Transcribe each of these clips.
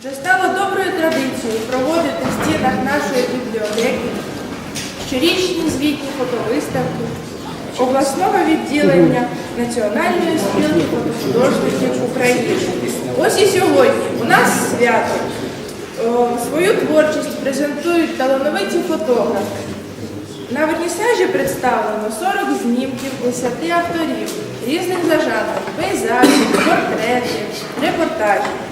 Вже стало доброю традицією проводити в стінах нашої бібліотеки щорічні звітні фотовиставки обласного відділення Національної спілки фотохудожників України. Ось і сьогодні у нас свято. Свою творчість презентують талановиті фотографи. На вернісажі представлено 40 знімків 10 авторів різних за жанром – пейзажів, портретів, репортажів.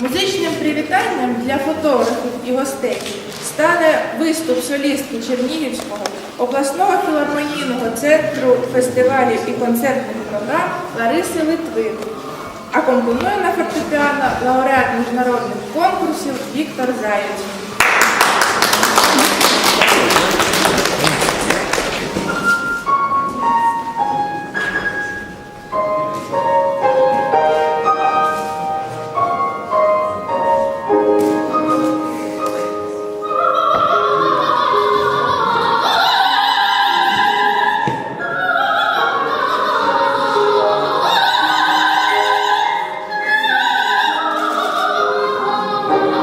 Музичним привітанням для фотографів і гостей стане виступ солістки Чернігівського обласного філармонійного центру фестивалів і концертних програм Лариси Литвин. компонує на фортепіано лауреат міжнародних конкурсів Віктор Заєць. А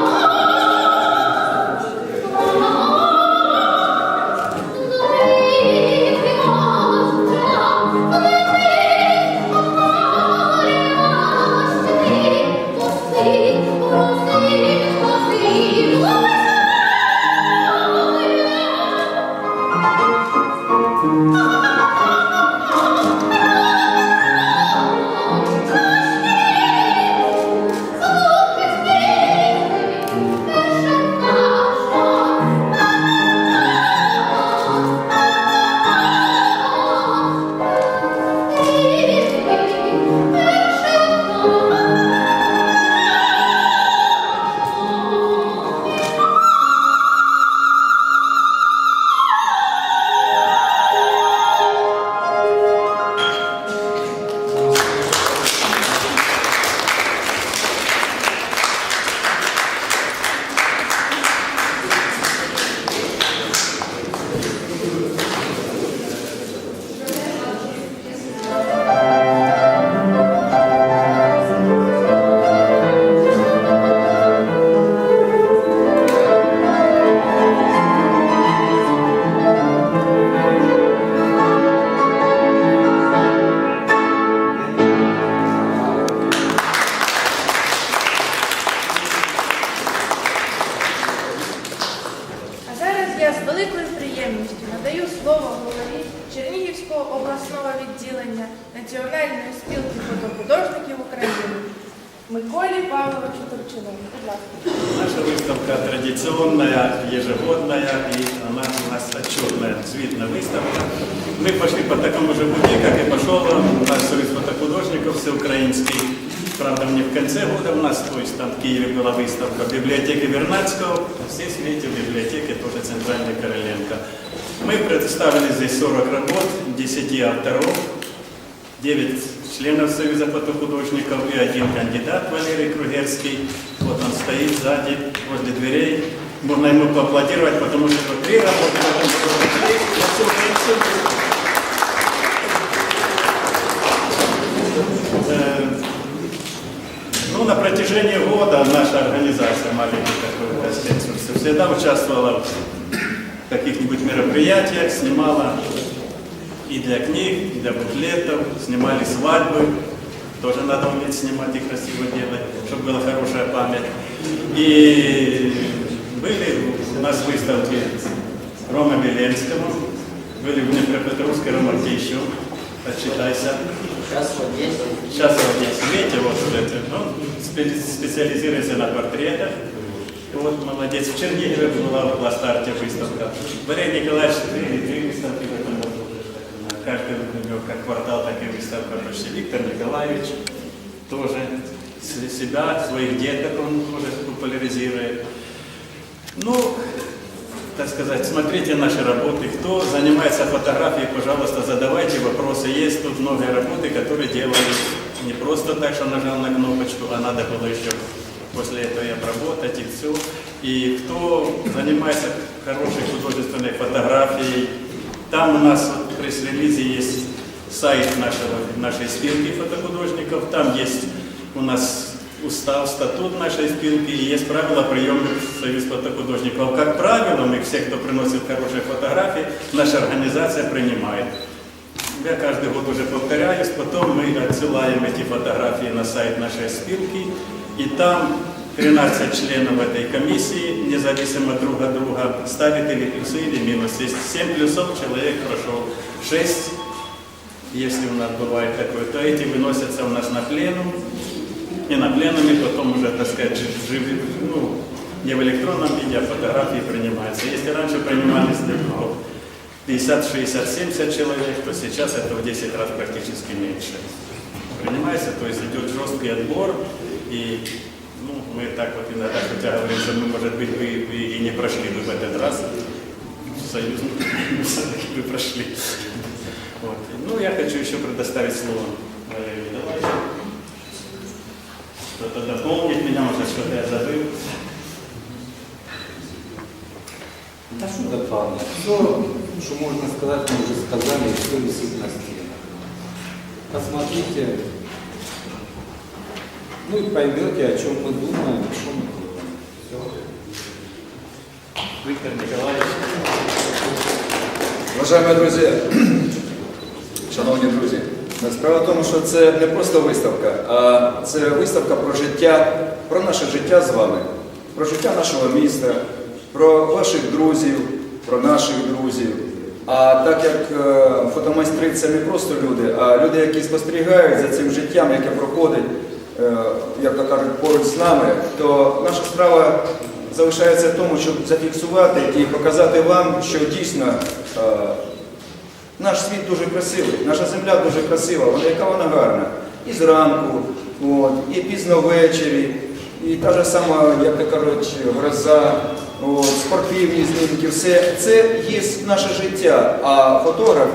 по такому же пути, как и пошел наш союз фотохудожников всеукраинский. Правда, не в конце года у нас, то есть там в Киеве была выставка в библиотеке Вернадского, все свете в библиотеке тоже Центральной Короленко. Мы представили здесь 40 работ, 10 авторов, 9 членов Союза фотохудожников и один кандидат Валерий Кругерский. Вот он стоит сзади, возле дверей. Можно ему поаплодировать, потому что три работы в этом году. Я всё, я всё. Э, Ну, на протяжении года наша организация, маленький такой консенсус, всегда участвовала в каких-нибудь мероприятиях, снимала и для книг, и для буклетов, снимали свадьбы, тоже надо уметь снимать и красиво делать, чтобы была хорошая память. И были у нас выставки Рома Беленского, были в Днепропетровской Рома Тищу, отчитайся. Сейчас вот есть. Сейчас вот здесь, видите, вот это, ну, спе- специализируется на портретах. И вот молодец, в Чернигове была в Пластарте выставка. Валерий Николаевич, три, три выставки в этом году. Каждый у него как квартал, так и выставка почти. Виктор Николаевич тоже себя, своих деток он тоже популяризирует. Ну, так сказать, смотрите наши работы. Кто занимается фотографией, пожалуйста, задавайте вопросы. Есть тут многие работы, которые делались не просто так, что нажал на кнопочку, а надо было еще после этого и обработать, и все. И кто занимается хорошей художественной фотографией, там у нас вот при релизе есть сайт нашего, нашей спилки фотохудожников, там есть у нас устав, статут нашей спилки и есть правила приема в Союз фотохудожников. Как правило, мы все, кто приносит хорошие фотографии, наша организация принимает. Я каждый год уже повторяюсь, потом мы отсылаем эти фотографии на сайт нашей спилки, и там 13 членов этой комиссии, независимо друг от друга, ставят или плюсы, или минусы. Есть 7 плюсов, человек прошел 6, если у нас бывает такое, то эти выносятся у нас на пленум, и на пленуме потом уже, так сказать, жив- ну, не в электронном виде, а фотографии принимаются. Если раньше принимались легко 50, 60, 70 человек, то сейчас это в 10 раз практически меньше. Принимается, то есть идет жесткий отбор, и ну, мы так вот иногда, хотя говорим, что мы, может быть, вы, вы и не прошли бы в этот раз в союз, но все-таки прошли. Вот. Ну, я хочу еще предоставить слово Кто-то дополнит меня, может, что-то я забыл. Да что дополнить? Все, что можно сказать, мы уже сказали, и все висит на стенах. Посмотрите, ну и поймете, о чем мы думаем, о чем мы думаем. Все. Виктор Николаевич. Уважаємо друзі, шановні друзі, справа в тому, що це не просто виставка, а це виставка про життя, про наше життя з вами, про життя нашого міста, про ваших друзів, про наших друзів. А так як е, фотомайстри це не просто люди, а люди, які спостерігають за цим життям, яке проходить, е, як то кажуть, поруч з нами, то наша справа залишається в тому, щоб зафіксувати і показати вам, що дійсно е, наш світ дуже красивий, наша земля дуже красива, вона яка вона гарна. І зранку, от, і пізно ввечері, і та ж сама, як то кажуть, гроза, от, спортивні знімки, все це є наше життя. А фотограф,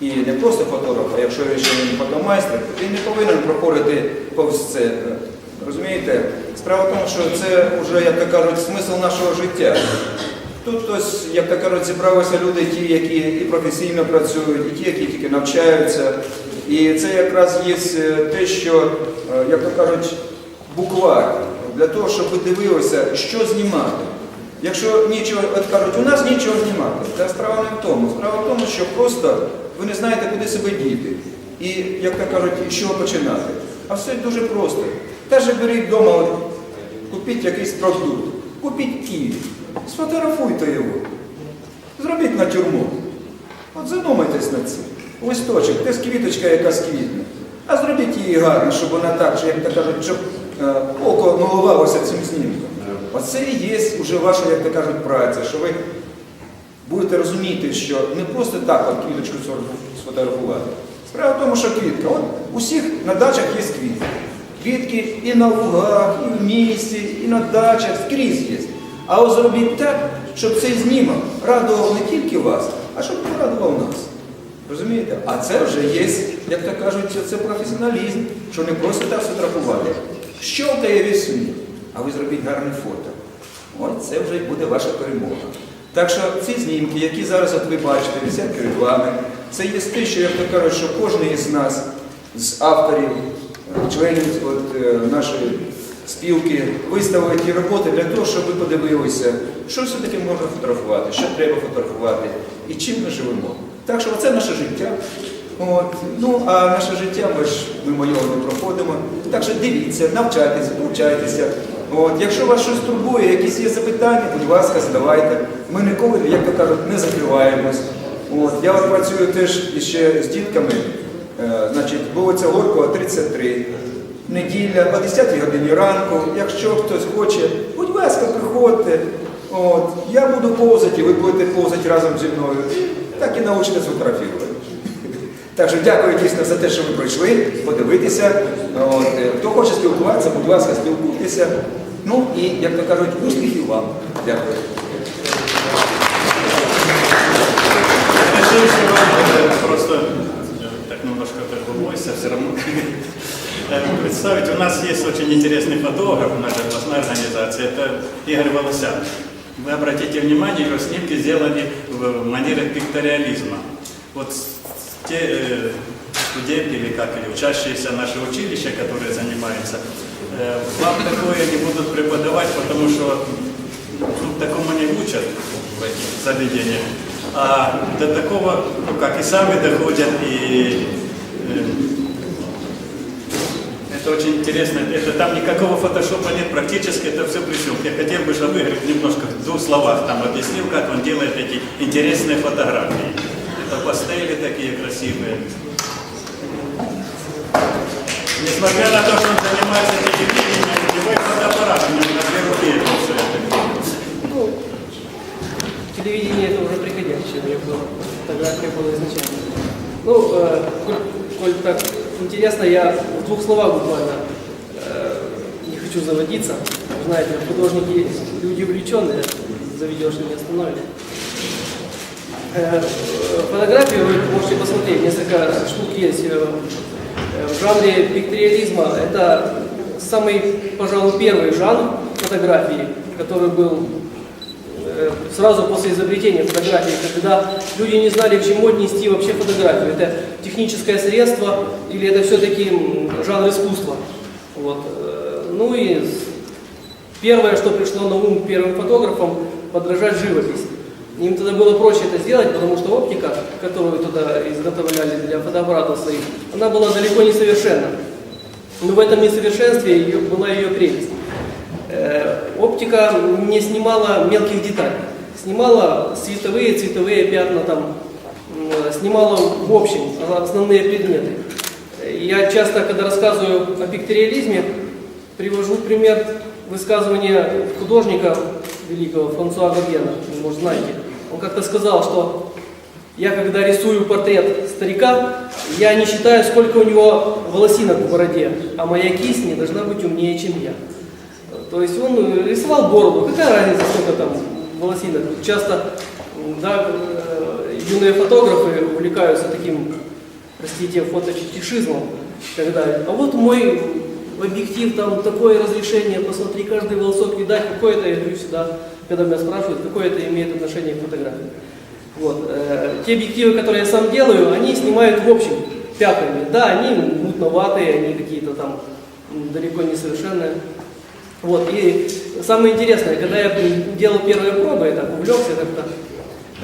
і не просто фотограф, а якщо ще він фотомайстер, він не повинен проходити повз це. Розумієте? Справа в тому, що це вже, як то кажуть, смисл нашого життя. Тут хтось, як кажуть, зібралися люди, ті, які і професійно працюють, і ті, які тільки навчаються. І це якраз є е, те, що, е, як то кажуть, буквар для того, щоб ви дивилися, що знімати. Якщо нічого, от кажуть, у нас нічого знімати, та справа не в тому. Справа в тому, що просто ви не знаєте, куди себе діти. І, як то кажуть, з чого починати. А все дуже просто. Теж беріть вдома, купіть якийсь продукт, купіть кіт, сфотографуйте його, зробіть натюрморт. От задумайтесь над цим. Листочок, десь квіточка якась квітне. А зробіть її гарно, щоб вона так, що, як то кажуть, щоб е, око милувалося цим знімком. Оце і є вже ваша, як то кажуть, праця, що ви будете розуміти, що не просто так от квіточку сфотографувати. Справа в тому, що квітка, от усіх на дачах є квітки. Квітки і на лугах, і в місті, і на дачах, скрізь є. А от зробіть так, щоб цей знімок радував не тільки вас, а щоб він радував нас. Розумієте? А це вже є, як то кажуть, це професіоналізм, що не просто так сфотографувати. Щелкає весь світ, а ви зробіть гарне фото. От це вже буде ваша перемога. Так що ці знімки, які зараз от ви бачите, висять перед вами, це є те, що, як то кажуть, що кожен із нас, з авторів, е, членів от, е, нашої спілки, виставили ті роботи для того, щоб ви подивилися, що все-таки можна фотографувати, що треба фотографувати і чим ми живемо. Так що це наше життя. От. Ну, а наше життя ми ж мимо його не проходимо. Так що дивіться, навчайтеся, повчайтеся. От. Якщо вас щось турбує, якісь є запитання, будь ласка, задавайте. Ми ніколи, як то кажуть, не закриваємось. От. Я працюю теж іще з дітками. Е, значить, вулиця Горького, 33. Неділя, о 10 годині ранку. Якщо хтось хоче, будь ласка, приходьте. От. Я буду повзати, ви будете повзати разом зі мною. Так і научитесь фотографувати. Так що дякую дійсно за те, що ви прийшли, подивитися. От, е, хто хоче спілкуватися, будь ласка, спілкуйтеся. Ну і, як то кажуть, успіхів вам. Дякую. Просто э, так немножко торговойся все э, представить. У нас есть очень интересный фотограф в нашей областной организации. Это Игорь Волосян. Вы обратите внимание, его снимки сделаны в манере пикториализма. Вот те э, студенты или как, или учащиеся нашего училища, которые занимаются, Э, Вам такое не будут преподавать, потому что ну, такому не учат в этих заведениях. А до такого, ну как и сами доходят, и это очень интересно. Это там никакого фотошопа нет, практически это все присылка. Я хотел бы, чтобы Игорь немножко в двух словах там объяснил, как он делает эти интересные фотографии. Это пастели такие красивые. Несмотря на то, что он занимается телевидением, его и фотоаппарат у него на две руки все это. Ну, телевидение это уже приходящее, мне было. Фотография была изначально. Ну, э, коль, коль так интересно, я в двух словах буквально э, не хочу заводиться. Знаете, художники люди увлеченные, заведешь и не остановишь. Э, Фотографии вы можете посмотреть, несколько штук есть э, в жанре пикториализма. Это самый, пожалуй, первый жанр фотографии, который был сразу после изобретения фотографии, когда люди не знали, к чему отнести вообще фотографию. Это техническое средство или это все-таки жанр искусства. Вот. э, Ну и первое, что пришло на ум первым фотографам, подражать живопись. Им тогда было проще это сделать, потому что оптика, которую туда изготовляли для фотоаппаратов своих, она была далеко не совершенна. Но в этом несовершенстве была ее прелесть. Э, оптика не снимала мелких деталей, снимала световые, цветовые пятна, там, снимала в общем основные предметы. Я часто, когда рассказываю о пикториализме, привожу пример высказывания художника великого Франсуа Габьена, вы, может, знаете. Он как-то сказал, что я когда рисую портрет старика, я не считаю, сколько у него волосинок в бороде, а моя кисть не должна быть умнее, чем я. То есть он рисовал бороду, какая разница, сколько там волосинок. Часто да, э, юные фотографы увлекаются таким, простите, фотофетишизмом, когда, а вот мой объектив, там такое разрешение, посмотри, каждый волосок видать, какое это, я говорю всегда, когда меня спрашивают, какое это имеет отношение к фотографии. Вот. э, Те объективы, которые я сам делаю, они снимают в общем пятнами. Да, они мутноватые, они какие-то там далеко не совершенные. Вот. И самое интересное, когда я делал первые пробы, я так увлекся как-то,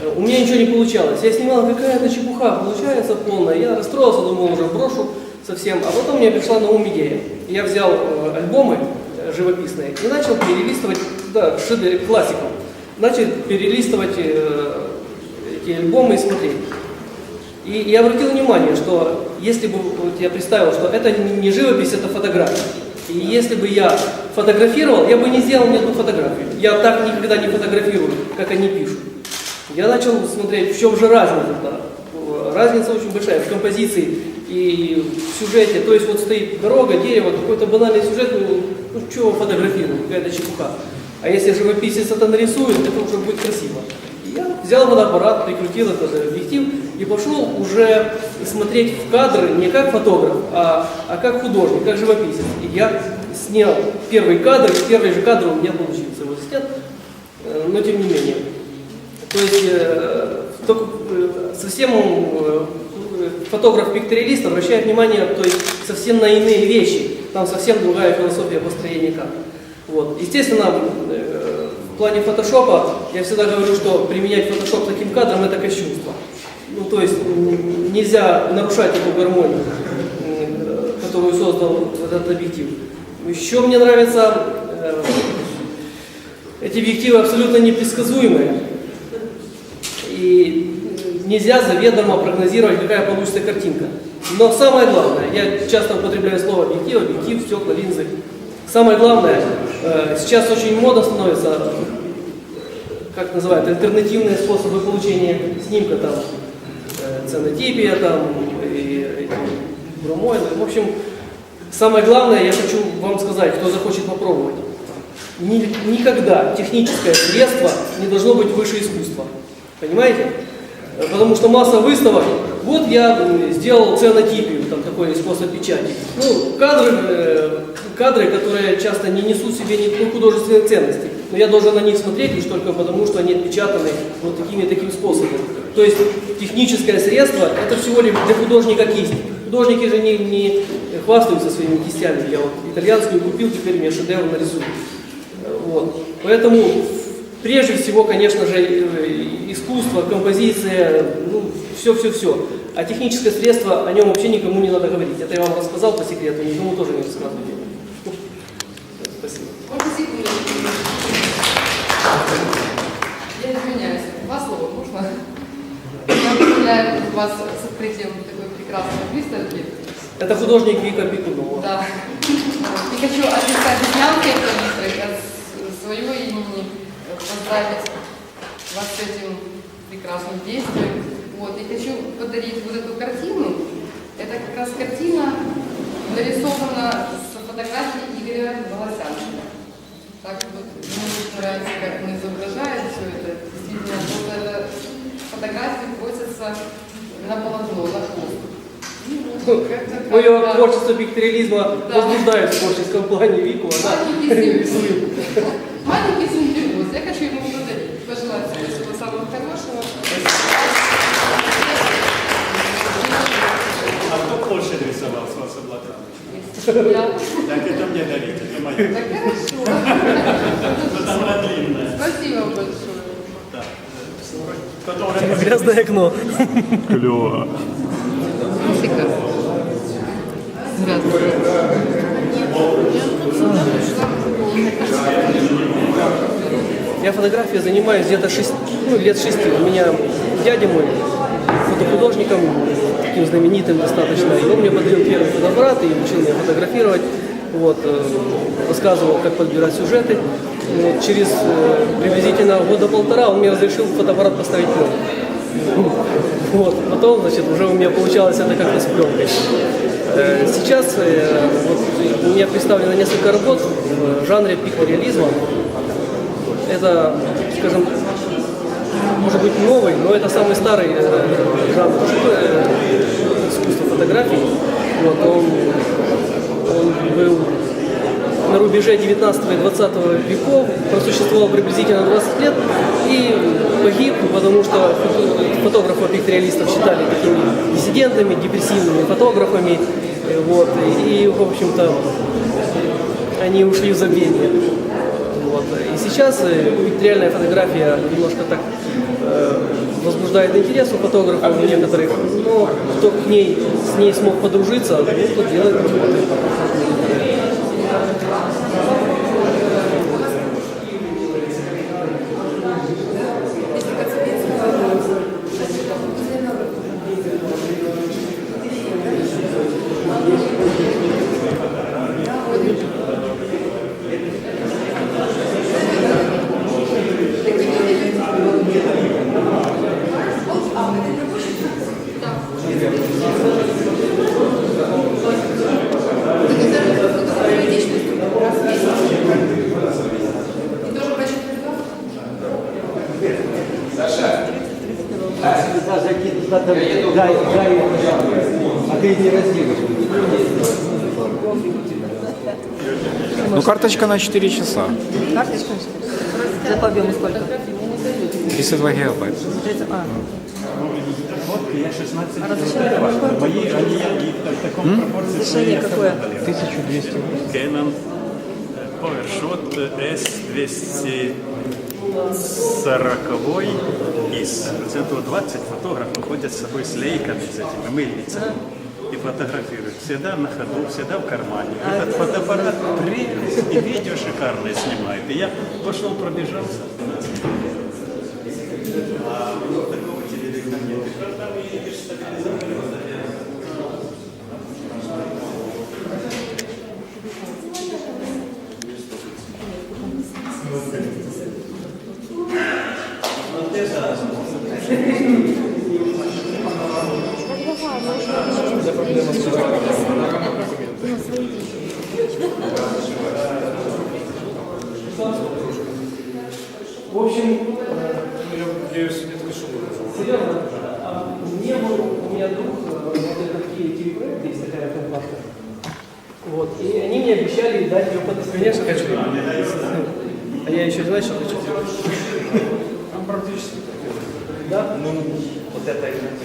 э, у меня ничего не получалось. Я снимал, какая-то чепуха получается полная. Я расстроился, думал, уже брошу совсем. А потом мне пришла на ум идея. Я взял э, альбомы э, живописные и начал перелистывать, да, шедевр классиков. Начал перелистывать э, эти альбомы и смотреть. И я обратил внимание, что если бы вот я представил, что это не живопись, это фотография. И если бы я фотографировал, я бы не сделал ни одну фотографию. Я так никогда не фотографирую, как они пишут. Я начал смотреть, в чем же разница-то. Разница очень большая в композиции и в сюжете. То есть вот стоит дорога, дерево, какой-то банальный сюжет, ну, ну чего фотографировать, какая-то чепуха. А если живописец это нарисует, это уже будет красиво. Я взял фотоаппарат, прикрутил этот объектив и пошел уже смотреть в кадры не как фотограф, а, а как художник, как живописец. И я снял первый кадр, первый же кадр у меня получился. Вот снят, э, но тем не менее. То есть э, только, э, совсем фотограф-пикториалист обращает внимание то есть, совсем на иные вещи. Там совсем другая философия построения кадра. Вот. Естественно, в плане фотошопа я всегда говорю, что применять фотошоп таким кадром это кощунство. Ну, то есть нельзя нарушать эту гармонию, которую создал этот объектив. Еще мне нравятся э, эти объективы абсолютно непредсказуемые. И нельзя заведомо прогнозировать, какая получится картинка. Но самое главное, я часто употребляю слово объектив, объектив, стекла, линзы. Самое главное, э, сейчас очень модно становится, как называют, альтернативные способы получения снимка, там, э, ценотипия, там, и, эти бромоиды. В общем, самое главное, я хочу вам сказать, кто захочет попробовать. Ни- никогда техническое средство не должно быть выше искусства. Понимаете? Э, Потому что масса выставок, вот я сделал ценотипию, там такой способ печати. Ну, кадры, э, кадры, которые часто не несут себе никакой художественной ценности. но я должен на них смотреть лишь только потому, что они отпечатаны вот такими таким способом. То есть техническое средство это всего лишь для художника кисть. Художники же не, не хвастаются своими кистями. Я вот итальянскую купил, теперь мне шедевр нарисую. Вот. Поэтому прежде всего, конечно же, э, искусство, композиция, ну, все-все-все. А техническое средство, о нем вообще никому не надо говорить. Это я вам рассказал по секрету, никому тоже не рассказывайте. Спасибо. Я извиняюсь. Два слова можно? Я поздравляю вас с открытием такой прекрасной выставки. Это художник Вика Пикунова. Да. И хочу выставки, от своего имени поздравить вас с этим прекрасным действием. Вот. И хочу подарить вот эту картину. Это как раз картина нарисована с фотографией Игоря Волосянского. Так вот, мне очень нравится, как он изображает все это. Действительно, вот эта фотография просится на полотно, на как-то Мое как-то- творчество пикториализма Да. возбуждает в творческом плане Вику. Она рисует. Маленький символ. Я хочу ему подарить. Пожелать себе всего самого хорошего. А кто больше рисовал с вас Так это мне дарите, это мое. Так хорошо. Потому она длинная. Спасибо большое. Так. Потом Грязное окно. Клево. Я фотографией занимаюсь где-то шесть, ну, лет шести. У меня дядя мой фотохудожником, таким знаменитым достаточно, и он мне подарил первый фотоаппарат и учил меня фотографировать. Вот, э, рассказывал, как подбирать сюжеты. Вот, через э, приблизительно года полтора он мне разрешил фотоаппарат поставить мой. Вот, потом, значит, уже у меня получалось это как-то с пленкой. Э, Сейчас вот, у меня представлено несколько работ в жанре пикториализма. Это, скажем, может быть новый, но это самый старый жанр фотографии. Вот, он, он был на рубеже 19 и 20 веков, просуществовал приблизительно 20 лет и погиб, потому что фотографов-пикториалистов считали такими диссидентами, депрессивными фотографами. Вот, и, в общем-то, они ушли в забвение. Вот. И сейчас э, пикториальная фотография немножко так возбуждает интерес у фотографов некоторых, но кто к ней, с ней смог подружиться, ну, тот делает работы. Дай, дай, а ты не. Ну, карточка на 4 часа. Карточка? За по объему сколько? 32 гигабайта. 30, а, 16 а разрешение какое? Мои, они в таком пропорции, что Разрешение я какое? 1200. Canon PowerShot S240 из. Процентов 20 фотографов ходят с собой с лейками, с этими мыльницами и фотографируют. Всегда на ходу, всегда в кармане. Этот фотоаппарат прелесть, и видео шикарное снимает. И я пошел пробежался. А вот такого телевизора нет. И там видишь стабилизатор. В общем, серьезно, а мне был, у меня друг, э, вот это такие телепроекты, есть такая компашка. Вот, и они мне обещали дать ее под Конечно, хочу. я еще знаешь, что хочу? Там практически. Да? Ну, вот это Снизу,